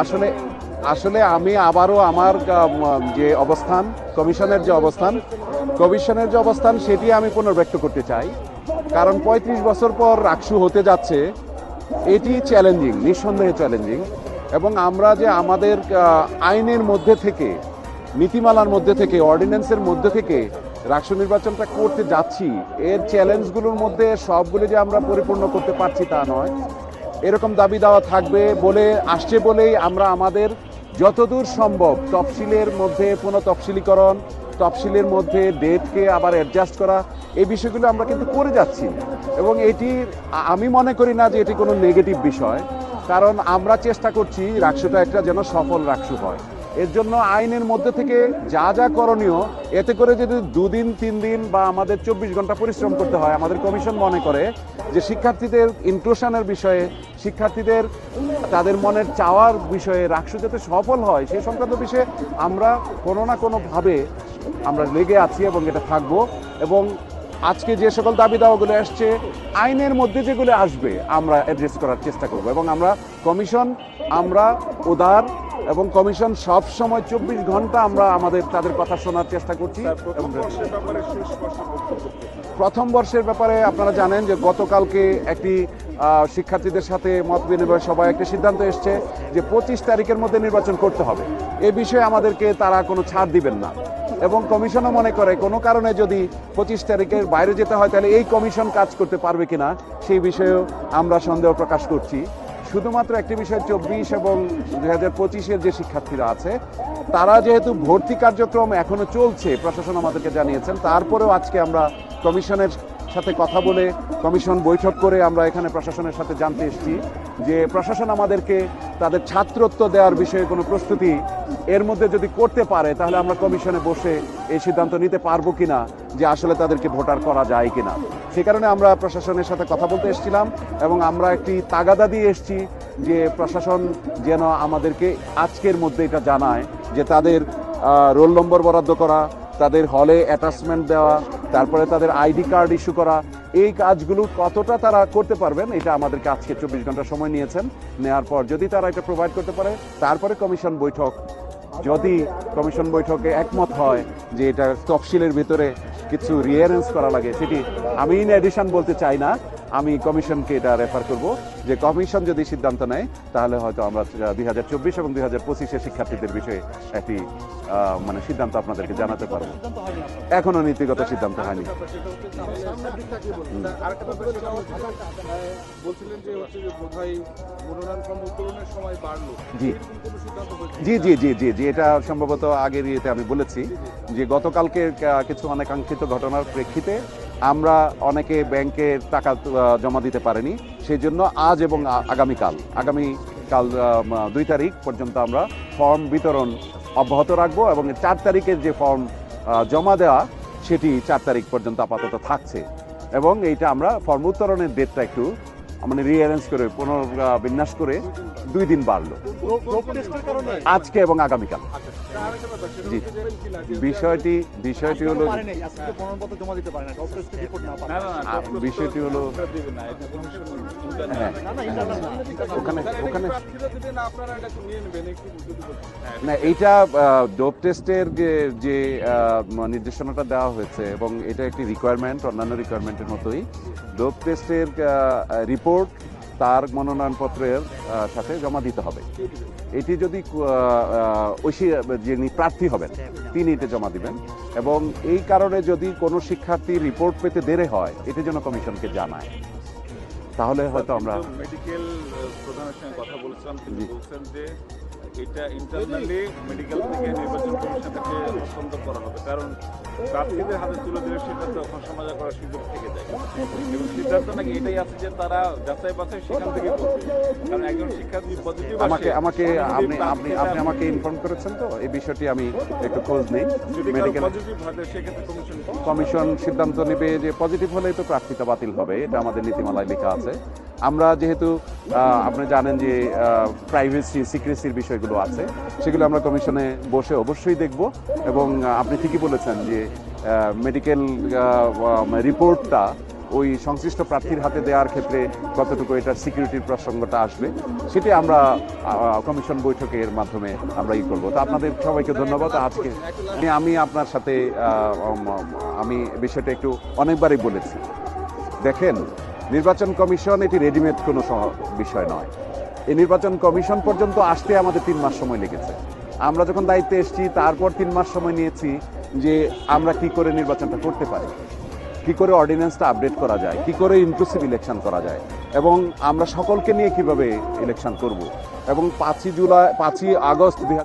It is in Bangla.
আসলে আসলে আমি আবারও আমার যে অবস্থান, কমিশনের যে অবস্থান, কমিশনের যে অবস্থান, সেটি আমি পুনর্ব্যক্ত করতে চাই। কারণ ৩৫ বছর পর রাকসু হতে যাচ্ছে, এটি চ্যালেঞ্জিং নিঃসন্দেহে চ্যালেঞ্জিং এবং আমরা যে আমাদের আইনের মধ্যে থেকে, নীতিমালার মধ্যে থেকে অর্ডিন্যান্সের মধ্যে থেকে রাষ্ট্র নির্বাচনটা করতে যাচ্ছি, এর চ্যালেঞ্জগুলোর মধ্যে সবগুলি যে আমরা পরিপূর্ণ করতে পারছি তা নয়। এরকম দাবি দেওয়া থাকবে বলে আসছে বলেই আমরা আমাদের যতদূর সম্ভব তফসিলের মধ্যে কোনো তফসিলীকরণ, তফসিলের মধ্যে ডেটকে আবার অ্যাডজাস্ট করা, এই বিষয়গুলো আমরা কিন্তু করে যাচ্ছি। এবং এটি আমি মনে করি না যে এটি কোনো নেগেটিভ বিষয়, কারণ আমরা চেষ্টা করছি রাক্সটা একটা যেন সফল রাকসু হয়। এর জন্য আইনের মধ্যে থেকে যা যা করণীয়, এতে করে যদি দুদিন তিন দিন বা আমাদের চব্বিশ ঘণ্টা পরিশ্রম করতে হয়, আমাদের কমিশন মনে করে যে শিক্ষার্থীদের ইনক্লুশনের বিষয়ে, শিক্ষার্থীদের তাদের মনের চাওয়ার বিষয়ে রাকসু যাতে সফল হয় সেই সংক্রান্ত বিষয়ে আমরা কোনো না কোনোভাবে আমরা লেগে আছি এবং এটা থাকব। এবং আজকে যে সকল দাবি দাওয়াগুলো আসছে, আইনের মধ্যে যেগুলো আসবে, আমরা অ্যাড্রেস করার চেষ্টা করব। এবং আমরা কমিশন, আমরা উদার এবং কমিশন সব সময় চব্বিশ ঘণ্টা আমরা আমাদের তাদের কথা শোনার চেষ্টা করছি প্রথম বর্ষের ব্যাপারে আপনারা জানেন যে গতকালকে একটি শিক্ষার্থীদের সাথে মত বিনিময় সভায় একটি সিদ্ধান্ত এসছে যে পঁচিশ তারিখের মধ্যে নির্বাচন করতে হবে। এ বিষয়ে আমাদেরকে তারা কোনো ছাড় দিবেন না। এবং কমিশনও মনে করে কোনো কারণে যদি পঁচিশ তারিখের বাইরে যেতে হয় তাহলে এই কমিশন কাজ করতে পারবে কিনা সেই বিষয়েও আমরা সন্দেহ প্রকাশ করছি। শুধুমাত্র একটি বিষয়, চব্বিশ এবং দুই হাজার পঁচিশের যে শিক্ষার্থীরা আছে, তারা যেহেতু ভর্তি কার্যক্রম এখনও চলছে, প্রশাসন আমাদেরকে জানিয়েছেন, তারপরেও আজকে আমরা কমিশনের সাথে কথা বলে কমিশন বৈঠক করে আমরা এখানে প্রশাসনের সাথে জানতে এসেছি যে প্রশাসন আমাদেরকে তাদের ছাত্রত্ব দেওয়ার বিষয়ে কোনো প্রস্তুতি এর মধ্যে যদি করতে পারে, তাহলে আমরা কমিশনে বসে এই সিদ্ধান্ত নিতে পারব কিনা, যে আসলে তাদেরকে ভোটার করা যায় কিনা। সে কারণে আমরা প্রশাসনের সাথে কথা বলতে এসেছিলাম এবং আমরা একটি তাগাদা দিয়ে এসেছি যে প্রশাসন যেন আমাদেরকে আজকের মধ্যে এটা জানায় যে তাদের রোল নম্বর বরাদ্দ করা, তাদের হলে অ্যাটাচমেন্ট দেওয়া তারপরে তাদের আইডি কার্ড ইস্যু করা, এই কাজগুলো কতটা তারা করতে পারবেন, এটা আমাদেরকে আজকে চব্বিশ ঘণ্টা সময় নিয়েছেন। নেওয়ার পর যদি তারা এটা প্রোভাইড করতে পারে, তারপরে কমিশন বৈঠক। যদি কমিশন বৈঠকে একমত হয় যে এটা তফসিলের ভিতরে কিছু রিয়ারেন্স করা লাগে, সেটি আমি ইন এডিশন বলতে চাই না, আমি কমিশনকে এটা রেফার করব। যে কমিশন যদি সিদ্ধান্ত নেয়, তাহলে হয়তো আমরা দুই হাজার চব্বিশ এবং দুই হাজার পঁচিশের শিক্ষার্থীদের বিষয়ে একটি মানে সিদ্ধান্ত আপনাদেরকে জানাতে পারব। এখনও নীতিগত সিদ্ধান্ত হয়নি। জি। জি জি জি জি জি, এটা সম্ভবত আগের ইয়েতে আমি বলেছি যে গতকালকে কিছু অনেকাঙ্ক্ষিত ঘটনার প্রেক্ষিতে আমরা অনেকে ব্যাংকে টাকা জমা দিতে পারিনি। সেই জন্য আজ এবং আগামীকাল আগামীকাল দুই তারিখ পর্যন্ত আমরা ফর্ম বিতরণ অব্যাহত রাখব এবং চার তারিখের যে ফর্ম জমা দেওয়া সেটি চার তারিখ পর্যন্ত আপাতত থাকছে। এবং এইটা আমরা ফর্ম উত্তরণের ডেটটা একটু মানে রিঅ্যারেঞ্জ করে পুনর্বিন্যাস করে দুই দিন বাড়লো। আজকে এবং আগামীকাল। বিষয়টি বিষয়টি হলো না না আ, বিষয়টি হলো- না এটা কমিশন উদ্যান হ্যাঁ ওখানে না আপনারা এটা নিয়ে নেবেন একটু যদি বলতেন। হ্যাঁ, না এইটা ডোপ টেস্টের যে যে নির্দেশনাটা দেওয়া হয়েছে এবং এটা একটি রিকোয়ারমেন্ট অন্যান্য রিকোয়ারমেন্টের মতোই। ডোপ টেস্টের রিপোর্ট তার মনোনয়নপত্রের সাথে জমা দিতে হবে। এটি যদি ঐশী যিনি প্রার্থী হবেন তিনি এটি জমা দিবেন। এবং এই কারণে যদি কোনো শিক্ষার্থী রিপোর্ট পেতে দেরে হয় এটি যেন কমিশনকে জানায়। তাহলে হয়তো আমরা মেডিকেল প্রধানের সঙ্গে কথা বলছিলাম তিনি বলছেন যে এটা ইন্টারনালি মেডিকেল থেকে নির্বাচন পছন্দ করা হবে। কারণ প্রার্থীদের হাতে তুলে দিলে সেটা তখন সমাজা করার সুযোগ থেকে যায়। এবং সিদ্ধান্ত নাকি এটাই আছে যে তারা যাচাই বাছাই সেখান থেকে করবে। কারণ একজন শিক্ষার্থী পজিটিভ আমাকে আমাকে আপনি আপনি আপনি আমাকে ইনফর্ম করেছেন তো? এই বিষয়টি আমি একটু খোঁজ নিই। মেডিকেল পজিটিভ তাহলে সেক্ষেত্রে কমিশন কমিশন সিদ্ধান্ত নেবে যে পজিটিভ হলেই তো প্রার্থিতা বাতিল হবে। এটা আমাদের নীতিমালায় লেখা আছে। আমরা যেহেতু আপনি জানেন যে প্রাইভেসি সিক্রেসির বিষয়গুলো আছে, সেগুলো আমরা কমিশনে বসে অবশ্যই দেখব এবং আপনি ঠিকই বলেছেন যে মেডিকেল রিপোর্টটা ওই সংশ্লিষ্ট প্রার্থীর হাতে দেওয়ার ক্ষেত্রে কতটুকু এটার সিকিউরিটির প্রসঙ্গটা আসবে, সেটি আমরা কমিশন বৈঠকের মাধ্যমে আমরা ই করব। তো আপনাদের সবাইকে ধন্যবাদ। আজকে আমি আপনার সাথে আমি বিষয়টা একটু অনেকবারই বলেছি। দেখেন নির্বাচন কমিশন, এটি রেডিমেড কোনো বিষয় নয়। এই নির্বাচন কমিশন পর্যন্ত আসতে আমাদের তিন মাস সময় লেগেছে। আমরা যখন দায়িত্বে এসেছি, তারপর তিন মাস সময় নিয়েছি যে আমরা কি করে নির্বাচনটা করতে পারি। কি করে অর্ডিন্যান্সটা আপডেট করা যায়, কি করে ইনক্লুসিভ ইলেকশন করা যায়, এবং আমরা সকলকে নিয়ে কীভাবে ইলেকশন করব। এবং পাঁচই জুলাই, পাঁচই আগস্ট দুই